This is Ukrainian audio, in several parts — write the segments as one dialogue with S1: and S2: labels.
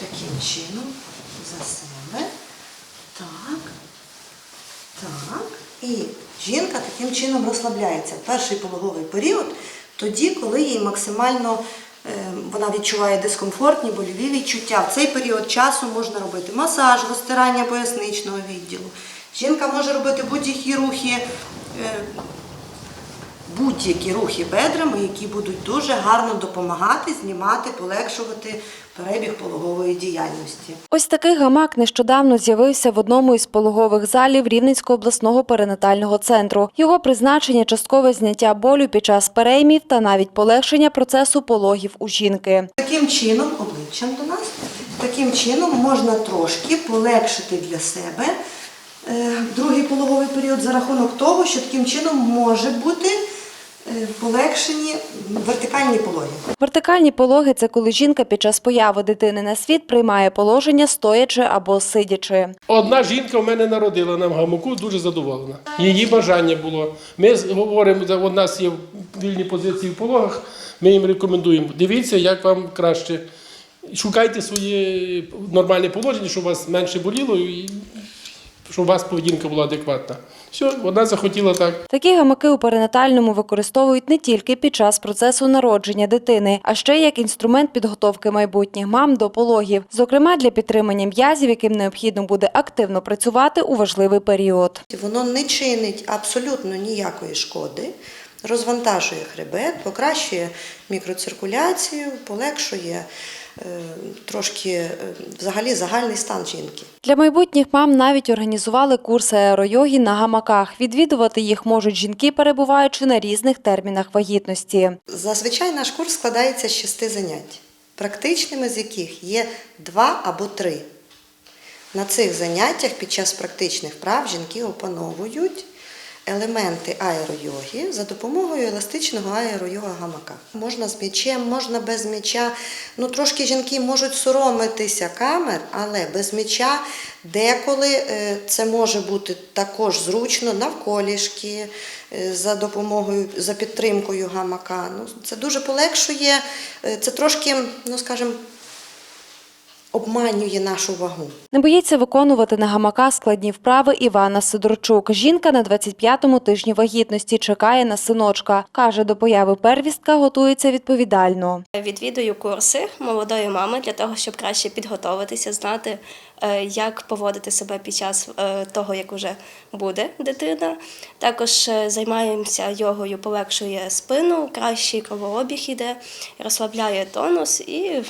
S1: таким чином за себе. Так. Так. І жінка таким чином розслабляється. Перший пологовий період, тоді, коли їй максимально е, вона відчуває дискомфортні больові відчуття. В цей період часу можна робити масаж, розтирання поясничного відділу. Жінка може робити будь-які рухи. Будь-які рухи бедрами, які будуть дуже гарно допомагати, знімати, полегшувати перебіг пологової діяльності.
S2: Ось такий гамак нещодавно з'явився в одному із пологових залів Рівненського обласного перинатального центру. Його призначення часткове зняття болю під час переймів та навіть полегшення процесу пологів у жінки.
S1: Таким чином, обличчям до нас, таким чином можна трошки полегшити для себе е, другий пологовий період за рахунок того, що таким чином може бути полегшені вертикальні пологи.
S2: Вертикальні пологи це коли жінка під час появи дитини на світ приймає положення стоячи або сидячи.
S3: Одна жінка в мене народила на гамаку, дуже задоволена. Її бажання було. Ми говоримо, у нас є вільні позиції в пологах, ми їм рекомендуємо. Дивіться, як вам краще. Шукайте своє нормальне положення, щоб у вас менше боліло і щоб у вас поведінка була адекватна. Все, вона захотіла так.
S2: Такі гамаки у перинатальному використовують не тільки під час процесу народження дитини, а ще як інструмент підготовки майбутніх мам до пологів, зокрема для підтримання м'язів, яким необхідно буде активно працювати у важливий період.
S1: Воно не чинить абсолютно ніякої шкоди, розвантажує хребет, покращує мікроциркуляцію, полегшує е, трошки е, взагалі загальний стан жінки.
S2: Для майбутніх мам навіть організували курси аеройоги на гамаках. Відвідувати їх можуть жінки, перебуваючи на різних термінах вагітності.
S1: Зазвичай наш курс складається з шести занять, практичними з яких є два або три. На цих заняттях під час практичних вправ жінки опановують елементи аеройоги за допомогою еластичного аеройога гамака. Можна з м'ячем, можна без м'яча. Ну, трошки жінки можуть соромитися камер, але без м'яча деколи е, це може бути також зручно навколішки е, за допомогою, за підтримкою гамака. Ну, це дуже полегшує, е, це трошки, ну скажімо, обманює нашу вагу.
S2: Не боїться виконувати на гамака складні вправи Івана Сидорчук. Жінка на 25-му тижні вагітності чекає на синочка. Каже, до появи первістка готується відповідально.
S4: Відвідую курси молодої мами для того, щоб краще підготуватися, знати, е, як поводити себе під час е, того, як вже буде дитина. Також е, займаємося йогою, полегшує спину, кращий кровообіг іде, розслабляє тонус і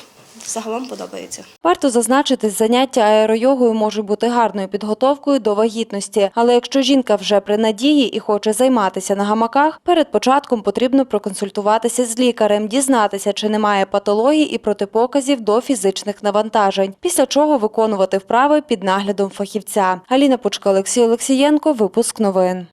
S4: загалом подобається.
S2: Варто зазначити, заняття аеройогою може бути гарною підготовкою до вагітності. Але якщо жінка вже при надії і хоче займатися на гамаках, перед початком потрібно проконсультуватися з лікарем, дізнатися, чи немає патології і протипоказів до фізичних навантажень. Після чого виконувати вправи під наглядом фахівця. Аліна Пучка, Олексій Олексієнко. Випуск новин.